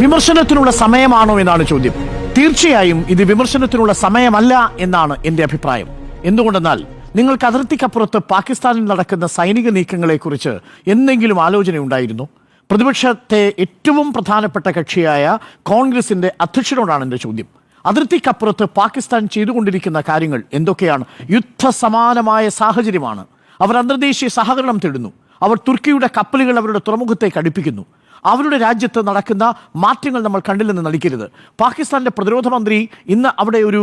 വിമർശനത്തിനുള്ള സമയമാണോ എന്നാണ് ചോദ്യം. തീർച്ചയായും ഇത് വിമർശനത്തിനുള്ള സമയമല്ല എന്നാണ് എന്റെ അഭിപ്രായം. എന്തുകൊണ്ടെന്നാൽ നിങ്ങൾക്ക് അതിർത്തിക്കപ്പുറത്ത് പാകിസ്ഥാനിൽ നടക്കുന്ന സൈനിക നീക്കങ്ങളെക്കുറിച്ച് എന്തെങ്കിലും ആലോചന ഉണ്ടായിരുന്നു? പ്രതിപക്ഷത്തെ ഏറ്റവും പ്രധാനപ്പെട്ട കക്ഷിയായ കോൺഗ്രസിന്റെ അധ്യക്ഷനോടാണ് എന്റെ ചോദ്യം. അതിർത്തിക്കപ്പുറത്ത് പാകിസ്ഥാൻ ചെയ്തുകൊണ്ടിരിക്കുന്ന കാര്യങ്ങൾ എന്തൊക്കെയാണ്? യുദ്ധസമാനമായ സാഹചര്യമാണ്. അവർ അന്തർദേശീയ സഹകരണം തേടുന്നു. അവർ തുർക്കിയുടെ കപ്പലുകൾ അവരുടെ തുറമുഖത്തേക്ക് അടുപ്പിക്കുന്നു. അവരുടെ രാജ്യത്ത് നടക്കുന്ന മാറ്റങ്ങൾ നമ്മൾ കണ്ടില്ലെന്ന് നടിക്കരുത്. പാകിസ്ഥാന്റെ പ്രതിരോധ മന്ത്രി ഇന്ന് അവിടെ ഒരു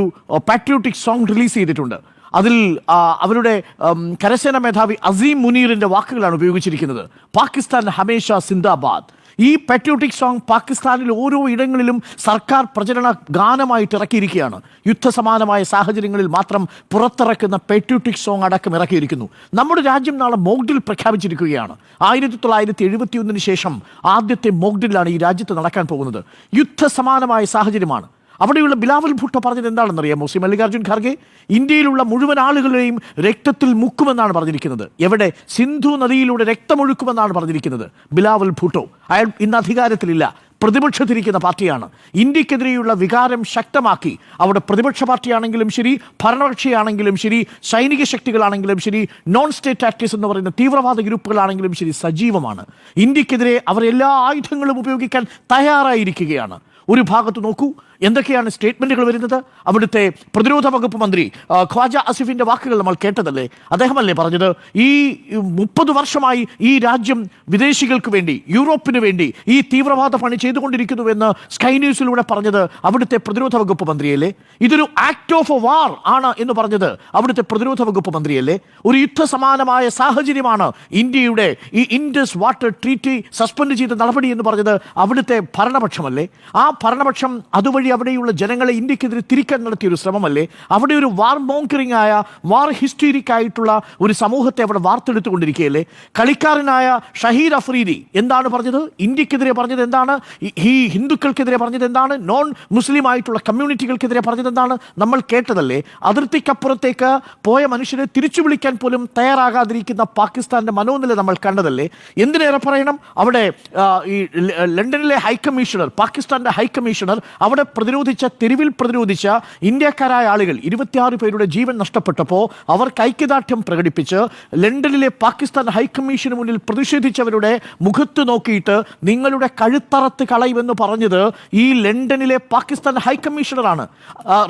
പാട്രിയോട്ടിക് സോങ് റിലീസ് ചെയ്തിട്ടുണ്ട്. അതിൽ അവരുടെ കരസേന മേധാവി അസീം മുനീറിന്റെ വാക്കുകളാണ് ഉപയോഗിച്ചിരിക്കുന്നത്. പാകിസ്ഥാൻ ഹമേഷ സിന്ദാബാദ്. ഈ പാട്രിയോട്ടിക് സോങ് പാകിസ്ഥാനിൽ ഓരോ ഇടങ്ങളിലും സർക്കാർ പ്രചരണ ഗാനമായിട്ട് ഇറക്കിയിരിക്കുകയാണ്. യുദ്ധസമാനമായ സാഹചര്യങ്ങളിൽ മാത്രം പുറത്തിറക്കുന്ന പാട്രിയോട്ടിക് സോങ് അടക്കം ഇറക്കിയിരിക്കുന്നു. നമ്മുടെ രാജ്യം നാളെ മോഗ്ഡിൽ പ്രഖ്യാപിച്ചിരിക്കുകയാണ്. ആയിരത്തി തൊള്ളായിരത്തി എഴുപത്തി ഒന്നിന് ശേഷം ആദ്യത്തെ മോഗ്ഡിലാണ് ഈ രാജ്യത്ത് നടക്കാൻ പോകുന്നത്. യുദ്ധസമാനമായ സാഹചര്യമാണ്. അവിടെയുള്ള ബിലാവൽ ഭുട്ടോ പറഞ്ഞത് എന്താണെന്ന് അറിയാമോ ശ്രീ മല്ലികാർജുൻ ഖാർഗെ ഇന്ത്യയിലുള്ള മുഴുവൻ ആളുകളെയും രക്തത്തിൽ മുക്കുമെന്നാണ് പറഞ്ഞിരിക്കുന്നത്. എവിടെ? സിന്ധു നദിയിലൂടെ രക്തമൊഴുക്കുമെന്നാണ് പറഞ്ഞിരിക്കുന്നത്. ബിലാവൽ ഭുട്ടോ അയാൾ ഇന്ന് അധികാരത്തിലില്ല. പ്രതിപക്ഷത്തിരിക്കുന്ന പാർട്ടിയാണ്. ഇന്ത്യക്കെതിരെയുള്ള വികാരം ശക്തമാക്കി. അവിടെ പ്രതിപക്ഷ പാർട്ടിയാണെങ്കിലും ശരി ഭരണകക്ഷിയാണെങ്കിലും ശരി സൈനിക ശക്തികളാണെങ്കിലും ശരി നോൺ സ്റ്റേറ്റ് ആക്ടേഴ്സ് എന്ന് പറയുന്ന തീവ്രവാദ ഗ്രൂപ്പുകളാണെങ്കിലും ശരി സജീവമാണ്. ഇന്ത്യക്കെതിരെ അവർ എല്ലാ ആയുധങ്ങളും ഉപയോഗിക്കാൻ തയ്യാറായിരിക്കുകയാണ്. ഒരു ഭാഗത്ത് നോക്കൂ. എന്തൊക്കെയാണ് സ്റ്റേറ്റ്മെന്റുകൾ വരുന്നത്? അവിടുത്തെ പ്രതിരോധ വകുപ്പ് മന്ത്രി ഖ്വാജ അസിഫിന്റെ വാക്കുകൾ നമ്മൾ കേട്ടതല്ലേ? അദ്ദേഹമല്ലേ പറഞ്ഞത്? ഈ മുപ്പത് വർഷമായി ഈ രാജ്യം വിദേശികൾക്ക് വേണ്ടി യൂറോപ്പിന് വേണ്ടി ഈ തീവ്രവാദ പണി ചെയ്തുകൊണ്ടിരിക്കുന്നുവെന്ന് സ്കൈ ന്യൂസിലൂടെ പറഞ്ഞത് അവിടുത്തെ പ്രതിരോധ വകുപ്പ് മന്ത്രിയല്ലേ? ഇതൊരു ആക്ട് ഓഫ് വാർ ആണ് എന്ന് പറഞ്ഞത് അവിടുത്തെ പ്രതിരോധ വകുപ്പ് മന്ത്രിയല്ലേ? ഒരു യുദ്ധസമാനമായ സാഹചര്യമാണ് ഇന്ത്യയുടെ ഈ ഇൻഡസ് വാട്ടർ ട്രീറ്റി സസ്പെൻഡ് ചെയ്ത നടപടി എന്ന് പറഞ്ഞത് അവിടുത്തെ ഭരണപക്ഷമല്ലേ? ആ ഭരണപക്ഷം അതുവഴി അവിടെയുള്ള ജനങ്ങളെ ഇന്ത്യക്കെതിരെ തിരിക്കാൻ നടത്തിയ ഒരു ശ്രമമല്ലേ? അവിടെ ഒരു വാർ മോങ്കറിംഗ് ആയ വാർ ഹിസ്റ്റീരിക് ആയിട്ടുള്ള ഒരു സമൂഹത്തെ അവിടെ വാർത്തെടുത്തുകൊണ്ടിരിക്കുകയല്ലേ? കളിക്കാരനായ ഷഹീർ അഫ്രീദി എന്താണ് പറഞ്ഞത്? ഇന്ത്യക്കെതിരെ പറഞ്ഞത് എന്താണ്? ഈ- ഹിന്ദുക്കൾക്കെതിരെ പറഞ്ഞത് എന്താണ്? നോൺ മുസ്ലിം ആയിട്ടുള്ള കമ്മ്യൂണിറ്റികൾക്കെതിരെ പറഞ്ഞത് എന്താണ്? നമ്മൾ കേട്ടതല്ലേ? അതിർത്തിക്കപ്പുറത്തേക്ക് പോയ മനുഷ്യരെ തിരിച്ചു വിളിക്കാൻ പോലും തയ്യാറാകാതിരിക്കുന്ന പാകിസ്ഥാന്റെ മനോനില നമ്മൾ കണ്ടതല്ലേ? എന്തിനേറെ പറയണം? അവിടെ ഈ ലണ്ടനിലെ ഹൈക്കമ്മീഷണർ പാകിസ്ഥാന്റെ ഹൈക്കമ്മീഷണർ അവിടെ പ്രതിരോധിച്ച തെരുവിൽ പ്രതിരോധിച്ച ഇന്ത്യക്കാരായ ആളുകൾ ഇരുപത്തിയാറ് പേരുടെ ജീവൻ നഷ്ടപ്പെട്ടപ്പോൾ അവർക്ക് ഐക്യദാർഢ്യം പ്രകടിപ്പിച്ച് ലണ്ടനിലെ പാകിസ്ഥാൻ ഹൈക്കമ്മീഷന് മുന്നിൽ പ്രതിഷേധിച്ചവരുടെ മുഖത്ത് നോക്കിയിട്ട് നിങ്ങളുടെ കഴുത്തറത്ത് കളയുമെന്ന് പറഞ്ഞത് ഈ ലണ്ടനിലെ പാകിസ്ഥാൻ ഹൈക്കമ്മീഷണറാണ്.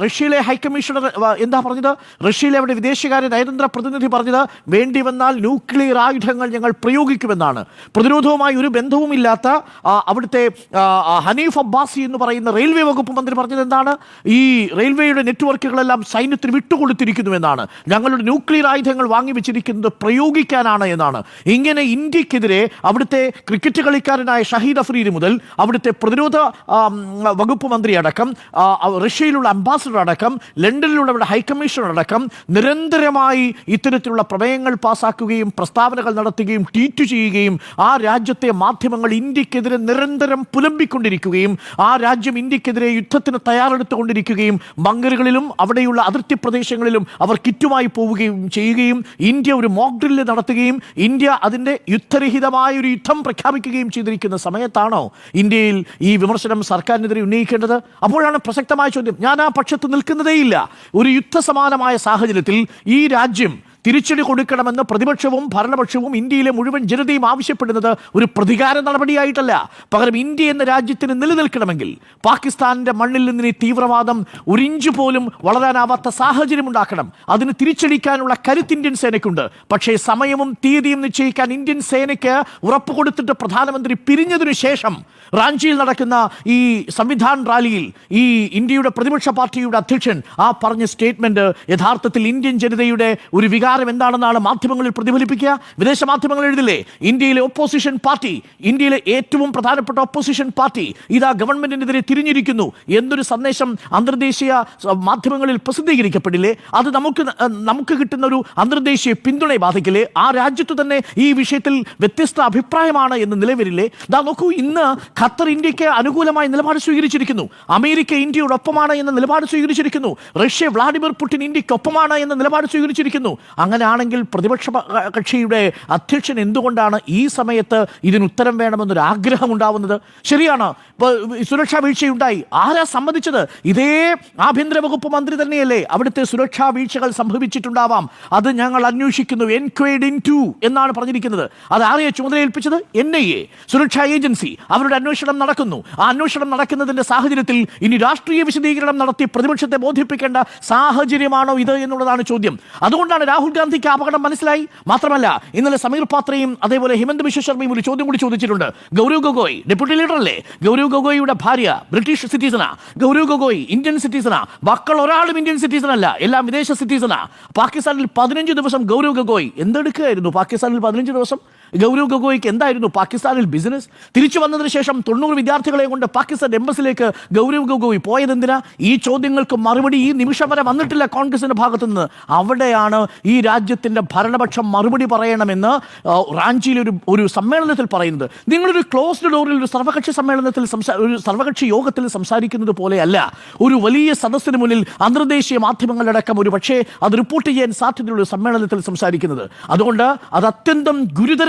റഷ്യയിലെ ഹൈക്കമ്മീഷണർ എന്താ പറഞ്ഞത്? റഷ്യയിലെ അവിടെ വിദേശകാര്യ നയതന്ത്ര പ്രതിനിധി പറഞ്ഞത് വേണ്ടി വന്നാൽ ന്യൂക്ലിയർ ആയുധങ്ങൾ ഞങ്ങൾ പ്രയോഗിക്കുമെന്നാണ്. പ്രതിരോധവുമായി ഒരു ബന്ധവുമില്ലാത്ത അവിടുത്തെ ഹനീഫ് അബ്ബാസി എന്ന് പറയുന്ന റെയിൽവേ വകുപ്പ് മന്ത്രി പറഞ്ഞത് എന്താണ്? ഈ റെയിൽവേയുടെ നെറ്റ്വർക്കുകളെല്ലാം സൈന്യത്തിന് വിട്ടുകൊടുത്തിരിക്കുന്നുവെന്നാണ്. ഞങ്ങളുടെ ന്യൂക്ലിയർ ആയുധങ്ങൾ വാങ്ങിവെച്ചിരിക്കുന്നത് പ്രയോഗിക്കാനാണ് എന്നാണ്. ഇങ്ങനെ ഇന്ത്യക്കെതിരെ അവിടുത്തെ ക്രിക്കറ്റ് കളിക്കാരനായ ഷഹീദ് അഫ്രീദ് മുതൽ അവിടുത്തെ പ്രതിരോധ വകുപ്പ് മന്ത്രി അടക്കം റഷ്യയിലുള്ള അംബാസഡർ അടക്കം ലണ്ടനിലുള്ള അവിടെ ഹൈക്കമ്മീഷണർ അടക്കം നിരന്തരമായി ഇത്തരത്തിലുള്ള പ്രമേയങ്ങൾ പാസാക്കുകയും പ്രസ്താവനകൾ നടത്തുകയും ട്വീറ്റ് ചെയ്യുകയും ആ രാജ്യത്തെ മാധ്യമങ്ങൾ ഇന്ത്യക്കെതിരെ നിരന്തരം പുലമ്പിക്കൊണ്ടിരിക്കുകയും ആ രാജ്യം ഇന്ത്യക്കെതിരെ യുദ്ധത്തിന് തയ്യാറെടുത്തുകൊണ്ടിരിക്കുകയും ബങ്കറുകളിലും അവിടെയുള്ള അതിർത്തി പ്രദേശങ്ങളിലും അവർ കിറ്റുമായി പോവുകയും ചെയ്യുകയും ഇന്ത്യ ഒരു മോക്ക് ഡ്രില്ല് നടത്തുകയും ഇന്ത്യ അതിന്റെ യുദ്ധരഹിതമായ ഒരു യുദ്ധം പ്രഖ്യാപിക്കുകയും ചെയ്തിരിക്കുന്ന സമയത്താണോ ഇന്ത്യയിൽ ഈ വിമർശനം സർക്കാരിനെതിരെ ഉന്നയിക്കേണ്ടത്? അപ്പോഴാണ് പ്രസക്തമായ ചോദ്യം. ഞാൻ ആ പക്ഷത്ത് നിൽക്കുന്നതേയില്ല. ഒരു യുദ്ധസമാനമായ സാഹചര്യത്തിൽ ഈ രാജ്യം തിരിച്ചടി കൊടുക്കണമെന്ന് പ്രതിപക്ഷവും ഭരണപക്ഷവും ഇന്ത്യയിലെ മുഴുവൻ ജനതയും ആവശ്യപ്പെടുന്നത് ഒരു പ്രതികാര നടപടിയായിട്ടല്ല. പകരം ഇന്ത്യ എന്ന രാജ്യത്തിന് നിലനിൽക്കണമെങ്കിൽ പാകിസ്ഥാന്റെ മണ്ണിൽ നിന്നിനെ തീവ്രവാദം ഒരിഞ്ചു പോലും വളരാനാവാത്ത സാഹചര്യം ഉണ്ടാക്കണം. അതിന് തിരിച്ചടിക്കാനുള്ള കരുത്ത് ഇന്ത്യൻ സേനയ്ക്കുണ്ട്. പക്ഷേ സമയവും തീയതിയും നിശ്ചയിക്കാൻ ഇന്ത്യൻ സേനയ്ക്ക് ഉറപ്പ് കൊടുത്തിട്ട് പ്രധാനമന്ത്രി പിരിഞ്ഞതിനു ശേഷം റാഞ്ചിയിൽ നടക്കുന്ന ഈ സംവിധാൻ റാലിയിൽ ഈ ഇന്ത്യയുടെ പ്രതിപക്ഷ പാർട്ടിയുടെ അധ്യക്ഷൻ ആ പറഞ്ഞ സ്റ്റേറ്റ്മെന്റ് യഥാർത്ഥത്തിൽ ഇന്ത്യൻ ജനതയുടെ ഒരു വികാരം എന്താണെന്നാണ് മാധ്യമങ്ങളിൽ പ്രതിഫലിപ്പിക്കുക? വിദേശ മാധ്യമങ്ങൾ എഴുതില്ലേ? ഇന്ത്യയിലെ ഒപ്പോസിഷൻ പാർട്ടി ഇന്ത്യയിലെ ഏറ്റവും പ്രധാനപ്പെട്ട ഒപ്പോസിഷൻ പാർട്ടി ഇതാ ഗവൺമെന്റിനെതിരെ തിരിഞ്ഞിരിക്കുന്നു എന്നൊരു സന്ദേശം അന്തർദേശീയ മാധ്യമങ്ങളിൽ പ്രസിദ്ധീകരിക്കപ്പെടില്ലേ? അത് നമുക്ക് നമുക്ക് കിട്ടുന്ന ഒരു അന്തർദേശീയ പിന്തുണയെ ബാധിക്കില്ലേ? ആ രാജ്യത്ത് തന്നെ ഈ വിഷയത്തിൽ വ്യത്യസ്ത അഭിപ്രായമാണ് എന്ന് നിലവിലില്ലേ? ദാ നോക്കൂ ഇന്ന് ഖത്തർ ഇന്ത്യയ്ക്ക് അനുകൂലമായ നിലപാട് സ്വീകരിച്ചിരിക്കുന്നു. അമേരിക്ക ഇന്ത്യയോടൊപ്പമാണ് എന്ന നിലപാട് സ്വീകരിച്ചിരിക്കുന്നു. റഷ്യ വ്ളാഡിമിർ പുടിൻ ഇന്ത്യക്കൊപ്പമാണ് എന്ന നിലപാട് സ്വീകരിച്ചിരിക്കുന്നു. അങ്ങനെയാണെങ്കിൽ പ്രതിപക്ഷ കക്ഷിയുടെ അധ്യക്ഷൻ എന്തുകൊണ്ടാണ് ഈ സമയത്ത് ഇതിന് ഉത്തരം വേണമെന്നൊരു ആഗ്രഹം ഉണ്ടാവുന്നത് ശരിയാണ് ഇപ്പോൾ സുരക്ഷാ വീഴ്ചയുണ്ടായി. ആരാ സമ്മതിച്ചത്? ഇതേ ആഭ്യന്തര വകുപ്പ് മന്ത്രി തന്നെയല്ലേ. അവിടുത്തെ സുരക്ഷാ വീഴ്ചകൾ സംഭവിച്ചിട്ടുണ്ടാവാം. അത് ഞങ്ങൾ അന്വേഷിക്കുന്നു. എൻക്വയർഡ് ഇൻ ടു എന്നാണ് പറഞ്ഞിരിക്കുന്നത്. അത് ആരെയെ ചുമതലയേൽപ്പിച്ചത്? N I A. സുരക്ഷാ ഏജൻസി. അവരുടെ അന്വേഷണം നടക്കുന്നു. ആ അന്വേഷണം നടക്കുന്നതിന്റെ സാഹചര്യത്തിൽ ഇനി രാഷ്ട്രീയ വിശദീകരണം നടത്തി പ്രതിപക്ഷത്തെ ബോധിപ്പിക്കേണ്ട സാഹചര്യമാണോ ഇത് എന്നുള്ളതാണ് ചോദ്യം. അതുകൊണ്ടാണ് രാഹുൽ ഗാന്ധിക്ക് അപകടം മനസ്സിലായി? മാത്രമല്ല ഇന്നലെ സമീർ പാത്രയും അതേപോലെ ഹിമന്ത് ബിശ്വ ശർമ്മയും ഒരു ചോദ്യം കൂടി ചോദിച്ചിട്ടുണ്ട്. ഗൗരവ് ഗൊഗോയ് ഡെപ്യൂട്ടി ലീഡർ അല്ലേ ഗൗരവ് ഗൊഗോയിയുടെ ഭാര്യ ബ്രിട്ടീഷ് സിറ്റീസണാ ഗൗരവ് ഗൊഗോയ് ഇന്ത്യൻ സിറ്റീസണാ മക്കൾ ഒരാളും ഇന്ത്യൻ സിറ്റിസൺ അല്ല എല്ലാം വിദേശ സിറ്റീസണാ പാകിസ്ഥാനിൽ പതിനഞ്ച് ദിവസം ഗൗരവ് ഗൊഗോയ് എന്തെടുക്കുകയായിരുന്നു? പാകിസ്ഥാനിൽ പതിനഞ്ച് ദിവസം ഗൗരവ് ഗൊഗോയ്ക്ക് എന്തായിരുന്നു പാകിസ്ഥാനിൽ ബിസിനസ് തിരിച്ചു വന്നതിന് ശേഷം തൊണ്ണൂറ് വിദ്യാർത്ഥികളെ കൊണ്ട് പാകിസ്ഥാൻ എംബസിലേക്ക് ഗൗരവ് ഗൊഗോയ് പോയതെന്തിനാ? ഈ ചോദ്യങ്ങൾക്ക് മറുപടി ഈ നിമിഷം വരെ വന്നിട്ടില്ല കോൺഗ്രസിന്റെ ഭാഗത്തുനിന്ന്. അവിടെയാണ് ഈ രാജ്യത്തിന്റെ ഭരണപക്ഷം മറുപടി പറയണമെന്ന് റാഞ്ചിയിൽ ഒരു ഒരു സമ്മേളനത്തിൽ പറയുന്നത്. നിങ്ങളൊരു ക്ലോസ്ഡ് ഡോറിൽ ഒരു സർവകക്ഷി സമ്മേളനത്തിൽ ഒരു സർവകക്ഷി യോഗത്തിൽ സംസാരിക്കുന്നത് പോലെയല്ല. ഒരു വലിയ സദസ്സിന് മുന്നിൽ അന്തർദേശീയ മാധ്യമങ്ങളടക്കം ഒരു പക്ഷേ അത് റിപ്പോർട്ട് ചെയ്യാൻ സാധ്യതയുള്ള സമ്മേളനത്തിൽ സംസാരിക്കുന്നത്. അതുകൊണ്ട് അത് അത്യന്തം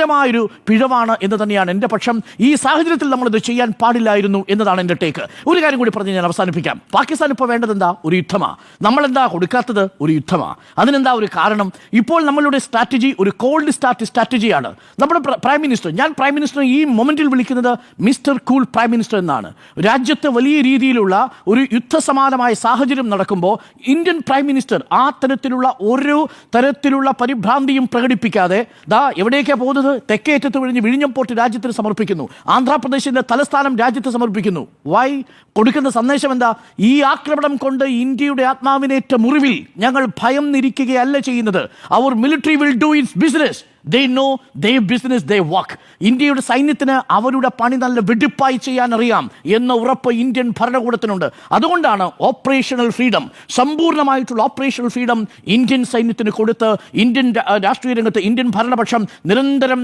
ഗുരുതരമായൊരു പിഴവാണ് എന്ന് തന്നെയാണ് എന്റെ പക്ഷം. ഈ സാഹചര്യത്തിൽ നമ്മളിത് ചെയ്യാൻ പാടില്ലായിരുന്നു എന്നതാണ് എന്റെ ടേക്ക് ഒരു കാര്യം കൂടി പറഞ്ഞ് ഞാൻ അവസാനിപ്പിക്കാം. പാകിസ്ഥാൻ ഇപ്പോൾ വേണ്ടത് എന്താ? ഒരു യുദ്ധമാണ് നമ്മളെന്താ കൊടുക്കാത്തത്? ഒരു യുദ്ധമാണ് അതിനെന്താ ഒരു കാരണം? ഇപ്പോൾ നമ്മളുടെ സ്ട്രാറ്റജി ഒരു കോൾഡ് സ്റ്റാർട്ട് സ്ട്രാറ്റജിയാണ് നമ്മുടെ പ്രൈം മിനിസ്റ്റർ ഞാൻ പ്രൈം മിനിസ്റ്റർ ഈ മൊമെന്റിൽ വിളിക്കുന്നത് മിസ്റ്റർ കൂൾ പ്രൈം മിനിസ്റ്റർ എന്നാണ്. രാജ്യത്ത് വലിയ രീതിയിലുള്ള ഒരു യുദ്ധസമാനമായ സാഹചര്യം നടക്കുമ്പോൾ ഇന്ത്യൻ പ്രൈം മിനിസ്റ്റർ ആ തരത്തിലുള്ള ഓരോ തരത്തിലുള്ള പരിഭ്രാന്തിയും പ്രകടിപ്പിക്കാതെ ദാ എവിടേക്കാണ് പോകുന്നത്? തെക്കേറ്റത്ത് വിഴിഞ്ഞ് വിഴിഞ്ഞം പോർട്ട് രാജ്യത്തിന് സമർപ്പിക്കുന്നു. ആന്ധ്രാപ്രദേശിന്റെ തലസ്ഥാനം രാജ്യത്ത് സമർപ്പിക്കുന്നു. വൈ കൊടുക്കുന്ന സന്ദേശം എന്താ? ഈ ആക്രമണം കൊണ്ട് ഇന്ത്യയുടെ ആത്മാവിനേറ്റ മുറിവിൽ ഞങ്ങൾ ഭയം നിരിക്കുകയല്ല ചെയ്യുന്നത്. അവർ military will do its business they know they business they work ഇന്ത്യയുടെ സൈന്യത്തിന് അവരുടെ പണി നല്ല വെടിപ്പായി ചെയ്യാൻ അറിയാം എന്ന ഉറപ്പ് ഇന്ത്യൻ ഭരണകൂടത്തിനുണ്ട്. അതുകൊണ്ടാണ് ഓപ്പറേഷണൽ ഫ്രീഡം സമ്പൂർണമായിട്ടുള്ള ഓപ്പറേഷണൽ ഫ്രീഡം ഇന്ത്യൻ സൈന്യത്തിന് കൊടുത്ത് ഇന്ത്യൻ രാഷ്ട്രീയ രംഗത്ത് ഇന്ത്യൻ ഭരണപക്ഷം നിരന്തരം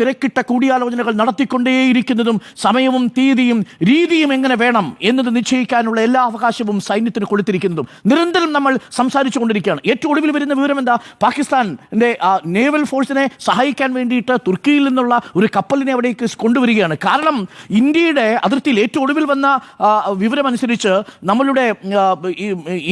തിരക്കിട്ട കൂടിയാലോചനകൾ നടത്തിക്കൊണ്ടേയിരിക്കുന്നതും സമയവും തീയതിയും രീതിയും എങ്ങനെ വേണം എന്നത് നിശ്ചയിക്കാനുള്ള എല്ലാ അവകാശവും സൈന്യത്തിന് കൊടുത്തിരിക്കുന്നതും. നിരന്തരം നമ്മൾ സംസാരിച്ചു കൊണ്ടിരിക്കുകയാണ് ഏറ്റവും ഒടുവിൽ വരുന്ന വിവരം എന്താ പാകിസ്ഥാന്റെ നേവൽ ഫോഴ്സിനെ സഹായിക്കാൻ വേണ്ടിയിട്ട് തുർക്കിയിൽ നിന്നുള്ള ഒരു കപ്പലിനെ അവിടേക്ക് കൊണ്ടുവരികയാണ്. കാരണം ഇന്ത്യയുടെ അതിർത്തിയിൽ ഏറ്റവും ഒടുവിൽ വന്ന വിവരമനുസരിച്ച് നമ്മളുടെ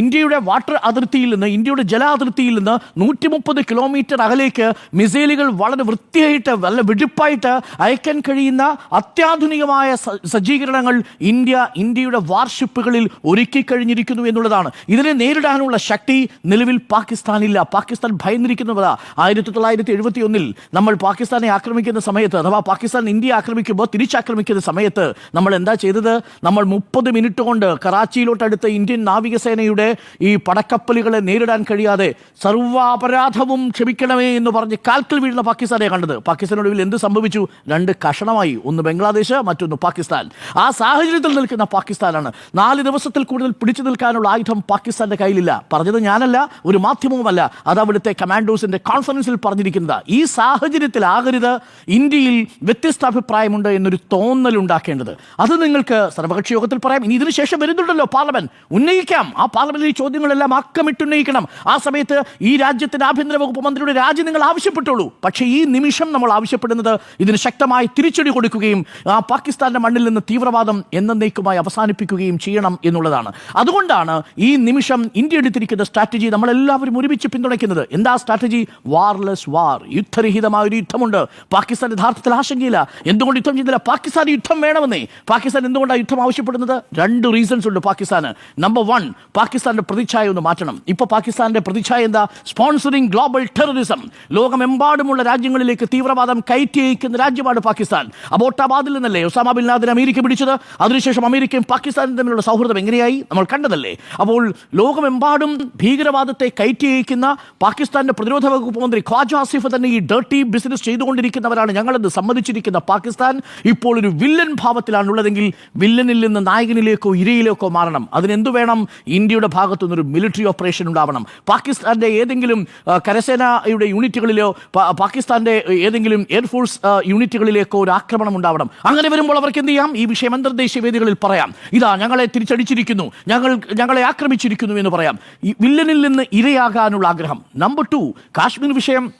ഇന്ത്യയുടെ വാട്ടർ അതിർത്തിയിൽ നിന്ന് ഇന്ത്യയുടെ ജല അതിർത്തിയിൽ നിന്ന് നൂറ്റി മുപ്പത് കിലോമീറ്റർ അകലേക്ക് മിസൈലുകൾ വളരെ വൃത്തിയായിട്ട് നല്ല വെടിപ്പായിട്ട് അയക്കാൻ കഴിയുന്ന അത്യാധുനികമായ സജ്ജീകരണങ്ങൾ ഇന്ത്യ ഇന്ത്യയുടെ വാർഷിപ്പുകളിൽ ഒരുക്കി കഴിഞ്ഞിരിക്കുന്നു എന്നുള്ളതാണ്. ഇതിനെ നേരിടാനുള്ള ശക്തി നിലവിൽ പാകിസ്ഥാനില്ല. പാകിസ്ഥാൻ ഭയന്നിരിക്കുന്നതാ. ആയിരത്തി തൊള്ളായിരത്തി എഴുപത്തി ഒന്നിൽ നമ്മൾ പാകിസ്ഥാനെ ആക്രമിക്കുന്ന സമയത്ത് അഥവാ പാകിസ്ഥാൻ ഇന്ത്യ ആക്രമിക്കുമ്പോൾ തിരിച്ചാക്രമിക്കുന്ന സമയത്ത് നമ്മൾ എന്താ ചെയ്തത്? നമ്മൾ മുപ്പത് മിനിറ്റ് കൊണ്ട് കറാച്ചിയിലോട്ടടുത്ത ഇന്ത്യൻ നാവികസേനയുടെ ഈ പടക്കപ്പലുകളെ നേരിടാൻ കഴിയാതെ സർവാപരാധവും ക്ഷമിക്കണമേ എന്ന് പറഞ്ഞ് കാൽക്കൽ വീഴുന്ന പാകിസ്ഥാനെ കണ്ടത്. പാകിസ്ഥാനൊടുവിൽ എന്ത് സംഭവിച്ചു? രണ്ട് കഷണമായി. ഒന്ന് ബംഗ്ലാദേശ് മറ്റൊന്ന് പാകിസ്ഥാൻ. ആ സാഹചര്യത്തിൽ നിൽക്കുന്ന പാകിസ്ഥാനാണ്. നാല് ദിവസത്തിൽ കൂടുതൽ പിടിച്ചു നിൽക്കാനുള്ള ആയുധം പാകിസ്ഥാന്റെ കയ്യിലില്ല. പറഞ്ഞത് ഞാനല്ല ഒരു മാധ്യമവുമല്ല. അത് അവിടുത്തെ കമാൻഡോസിന്റെ കോൺഫറൻസിൽ പറഞ്ഞിരിക്കുന്നത്. ഈ സാഹചര്യത്തിലാകരുത് ഇന്ത്യയിൽ വ്യത്യസ്ത അഭിപ്രായമുണ്ട് എന്നൊരു തോന്നൽ ഉണ്ടാക്കേണ്ടത്. അത് നിങ്ങൾക്ക് സർവകക്ഷി യോഗത്തിൽ പറയാം. ഇനി ഇതിനുശേഷം വരുന്നുണ്ടല്ലോ പാർലമെന്റ്. ഉന്നയിക്കാം. ആ പാർലമെന്റിൽ ഈ ചോദ്യങ്ങളെല്ലാം അക്കമിട്ടുന്നയിക്കണം. ആ സമയത്ത് ഈ രാജ്യത്തിന്റെ ആഭ്യന്തര വകുപ്പ് മന്ത്രിയുടെ രാജി നിങ്ങൾ ആവശ്യപ്പെട്ടുള്ളൂ പക്ഷേ ഈ നിമിഷം നമ്മൾ ആവശ്യപ്പെടുന്നത് ഇതിന് ശക്തമായി തിരിച്ചടി കൊടുക്കുകയും ആ പാകിസ്ഥാന്റെ മണ്ണിൽ നിന്ന് തീവ്രവാദം എന്നേക്കുമായി അവസാനിപ്പിക്കുകയും ചെയ്യണം എന്നുള്ളതാണ്. അതുകൊണ്ടാണ് ഈ നിമിഷം ഇന്ത്യ എടുത്തിരിക്കുന്ന സ്ട്രാറ്റജി നമ്മളെല്ലാവരും ഒരുമിച്ച് പിന്തുണയ്ക്കുന്നത്. എന്താ സ്ട്രാറ്റജി? വാർലെസ് വാർ യുദ്ധരഹിതമായ ഒരു യുദ്ധമുണ്ട്. പാകിസ്ഥാൻ യഥാർത്ഥത്തിൽ ആശങ്കയില്ല. എന്തുകൊണ്ട് യുദ്ധം ചെയ്തില്ല പാകിസ്ഥാൻ യുദ്ധം വേണമെന്നേ. പാകിസ്ഥാൻ എന്തുകൊണ്ടാണ് യുദ്ധം ആവശ്യപ്പെടുന്നത്? രണ്ട് റീസൺസ് ഉണ്ട് പാകിസ്ഥാന്. നമ്പർ വൺ പാകിസ്ഥാന്റെ പ്രതിച്ഛായ ഒന്ന് മാറ്റണം. ഇപ്പൊ പാകിസ്ഥാന്റെ പ്രതിച്ഛായ എന്താ? സ്പോൺസറിങ് ഗ്ലോബൽ ടെററിസം ലോകമെമ്പാടുമുള്ള രാജ്യങ്ങളിലേക്ക് തീവ്രവാദം കയറ്റി അയക്കുന്ന രാജ്യമാണ് പാകിസ്ഥാൻ. അബോട്ടാബാദിൽ നിന്നല്ലേ ഒസാമ ബിൻ ലാദൻ അമേരിക്ക പിടിച്ചത്? അതിനുശേഷം അമേരിക്കയും പാകിസ്ഥാനും തമ്മിലുള്ള സൗഹൃദം എങ്ങനെയായി? നമ്മൾ കണ്ടതല്ലേ? അപ്പോൾ ലോകമെമ്പാടും ഭീകരവാദത്തെ കയറ്റി അയക്കുന്ന പാകിസ്ഥാന്റെ പ്രതിരോധ വകുപ്പ് മന്ത്രി ഖ്വാജ ആസിഫ് തന്നെ ഈ ഡേർട്ടി ബിസിനസ് ചെയ്തുകൊണ്ടിരിക്കുന്നവരാണ്. ഞങ്ങളെന്ന് സമ്മതിച്ചിരിക്കുന്ന പാകിസ്ഥാൻ ഇപ്പോൾ ഒരു വില്ലൻ ഭാവത്തിലാണുള്ളതെങ്കിൽ വില്ലനിൽ നിന്ന് നായകനിലേക്കോ ഇരയിലേക്കോ മാറണം. അതിനെന്തു വേണം? ഇന്ത്യയുടെ ഭാഗത്തു നിന്നൊരു മിലിറ്ററി ഓപ്പറേഷൻ ഉണ്ടാവണം. പാകിസ്ഥാന്റെ ഏതെങ്കിലും കരസേനയുടെ യൂണിറ്റുകളിലോ പാകിസ്ഥാന്റെ ഏതെങ്കിലും എയർഫോഴ്സ് യൂണിറ്റുകളിലേക്കോ ഒരു ആക്രമണം ഉണ്ടാവണം. അങ്ങനെ വരുമ്പോൾ അവർക്ക് എന്ത് ചെയ്യാം? ഈ വിഷയം അന്തർദേശീയ വേദികളിൽ പറയാം. ഇതാ ഞങ്ങളെ തിരിച്ചടിച്ചിരിക്കുന്നു. ഞങ്ങൾ ഞങ്ങളെ ആക്രമിച്ചിരിക്കുന്നു എന്ന് പറയാം. വില്ലനിൽ നിന്ന് ഇരയാകാനുള്ള ആഗ്രഹം. നമ്പർ ടു കാശ്മീർ വിഷയം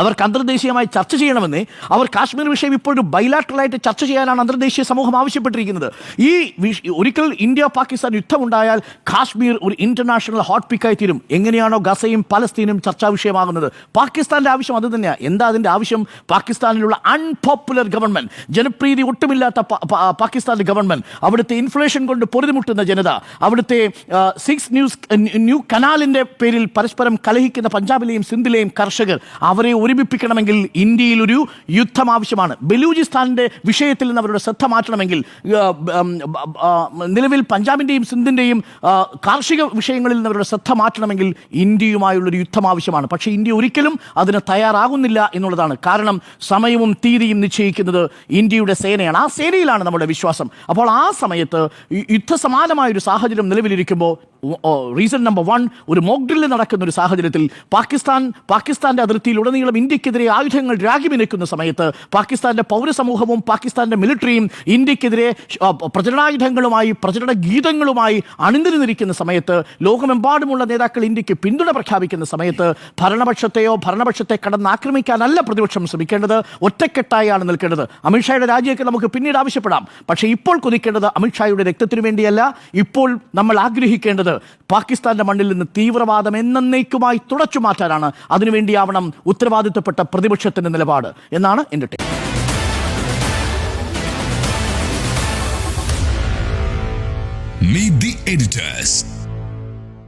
അവർക്ക് അന്തർദേശീയമായി ചർച്ച ചെയ്യണമെന്ന് അവർ കാശ്മീർ വിഷയം ഇപ്പോഴും ബൈലാറ്ററലായിട്ട് ചർച്ച ചെയ്യാനാണ് അന്തർദേശീയ സമൂഹം ആവശ്യപ്പെട്ടിരിക്കുന്നത്. ഈ ഒരിക്കൽ ഇന്ത്യ പാകിസ്ഥാൻ യുദ്ധമുണ്ടായാൽ കാശ്മീർ ഒരു ഇന്റർനാഷണൽ ഹോട്ട് പിക്കായി തീരും. എങ്ങനെയാണോ ഗസയും പലസ്തീനും ചർച്ചാ വിഷയമാകുന്നത്? പാകിസ്ഥാന്റെ ആവശ്യം അത് തന്നെയാണ് എന്താ അതിന്റെ ആവശ്യം? പാകിസ്ഥാനിലുള്ള അൺപോപ്പുലർ ഗവൺമെന്റ് ജനപ്രീതി ഒട്ടുമില്ലാത്ത പാകിസ്ഥാന്റെ ഗവൺമെന്റ് അവിടുത്തെ ഇൻഫ്ലേഷൻ കൊണ്ട് പൊറുതിമുട്ടുന്ന ജനത അവിടുത്തെ സിക്സ് ന്യൂസ് ന്യൂ കനാലിന്റെ പേരിൽ പരസ്പരം കലഹിക്കുന്ന പഞ്ചാബിലെയും സിന്ധിലെയും കർഷകർ അവരെ ഒരുമിപ്പിക്കണമെങ്കിൽ ഇന്ത്യയിൽ ഒരു യുദ്ധം ആവശ്യമാണ് ബലൂചിസ്ഥാനിന്റെ വിഷയത്തിൽ നിന്ന് അവരുടെ ശ്രദ്ധ മാറ്റണമെങ്കിൽ നിലവിൽ പഞ്ചാബിന്റെയും സിന്ധിന്റെയും കാർഷിക വിഷയങ്ങളിൽ നിന്ന് അവരുടെ ശ്രദ്ധ മാറ്റണമെങ്കിൽ ഇന്ത്യയുമായുള്ളൊരു യുദ്ധം ആവശ്യമാണ് പക്ഷേ ഇന്ത്യ ഒരിക്കലും അതിന് തയ്യാറാകുന്നില്ല എന്നുള്ളതാണ്. കാരണം സമയവും തീയതിയും നിശ്ചയിക്കുന്നത് ഇന്ത്യയുടെ സേനയാണ്. ആ സേനയിലാണ് നമ്മുടെ വിശ്വാസം. അപ്പോൾ ആ സമയത്ത് യുദ്ധസമാനമായൊരു സാഹചര്യം നിലവിലിരിക്കുമ്പോൾ റീസൺ നമ്പർ വൺ ഒരു മോക്ഡ്രില്ല് നടക്കുന്ന ഒരു സാഹചര്യത്തിൽ പാകിസ്ഥാൻ പാകിസ്ഥാന്റെ അതിർത്തിയിൽ ഉടനീളം ഇന്ത്യക്കെതിരെ ആയുധങ്ങൾ രാഗിമിനിക്കുന്ന സമയത്ത് പാകിസ്ഥാന്റെ പൗരസമൂഹവും പാകിസ്ഥാന്റെ മിലിറ്ററിയും ഇന്ത്യക്കെതിരെ പ്രചരണായുധങ്ങളുമായി പ്രചരണ ഗീതങ്ങളുമായി അണിനിരുന്നിരിക്കുന്ന സമയത്ത് ലോകമെമ്പാടുമുള്ള നേതാക്കൾ ഇന്ത്യയ്ക്ക് പിന്തുണ പ്രഖ്യാപിക്കുന്ന സമയത്ത് ഭരണപക്ഷത്തെയോ ഭരണപക്ഷത്തെ കടന്നാക്രമിക്കാനല്ല പ്രതിപക്ഷം ശ്രമിക്കേണ്ടത് ഒറ്റക്കെട്ടായാണ് നിൽക്കേണ്ടത്. അമിത്ഷായുടെ രാജിയൊക്കെ നമുക്ക് പിന്നീട് ആവശ്യപ്പെടാം. പക്ഷേ ഇപ്പോൾ കൊതിക്കേണ്ടത് അമിത്ഷായുടെ രക്തത്തിനു വേണ്ടിയല്ല ഇപ്പോൾ നമ്മൾ ആഗ്രഹിക്കേണ്ടത് പാകിസ്ഥാന്റെ മണ്ണിൽ നിന്ന് തീവ്രവാദം എന്നേക്കുമായി തുടച്ചു മാറ്റാനാണ്. അതിനുവേണ്ടിയാവണം ഉത്തരവാദിത്തപ്പെട്ട പ്രതിപക്ഷത്തിന്റെ നിലപാട് എന്നാണ് എന്റെ